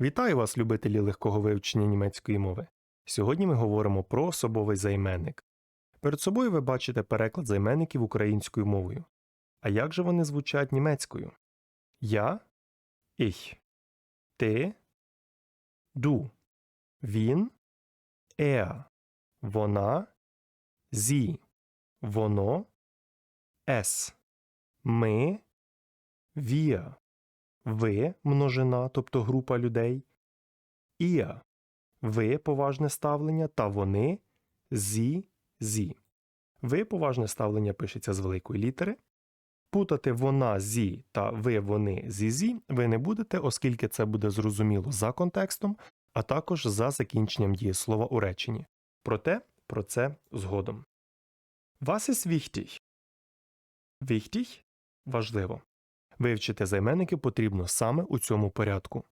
Вітаю вас, любителі легкого вивчення німецької мови. Сьогодні ми говоримо про особовий займенник. Перед собою ви бачите переклад займенників українською мовою. А як же вони звучать німецькою? Я ich, ти du, він er, вона sie, воно es, ми wir, ви множина, тобто група людей, ihr, ви поважне ставлення та вони зі зі. Ви поважне ставлення пишеться з великої літери. Путати вона зі та ви вони зі зі ви не будете, оскільки це буде зрозуміло за контекстом, а також за закінченням дієслова у реченні. Проте про це згодом. Was ist wichtig? Wichtig – важливо. Вивчити займенники потрібно саме у цьому порядку.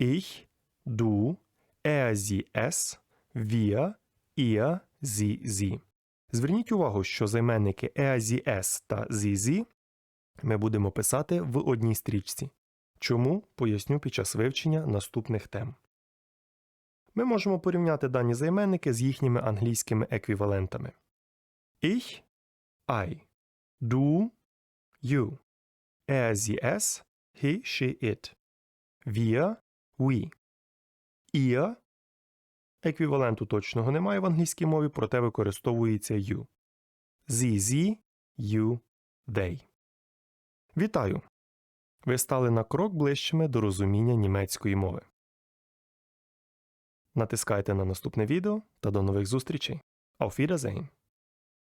Ich, du, er, sie, es, wir, ihr, sie, sie. Зверніть увагу, що займенники er, sie, es та sie, sie ми будемо писати в одній стрічці. Чому поясню під час вивчення наступних тем. Ми можемо порівняти дані займенники з їхніми англійськими еквівалентами. Ich, I, du, you, er, sie, es, he, she, it, wir, we, ihr. Еквіваленту точного немає в англійській мові, проте використовується you. Sie, sie, you, they. Вітаю! Ви стали на крок ближчими до розуміння німецької мови. Натискайте на наступне відео та до нових зустрічей. Auf Wiedersehen!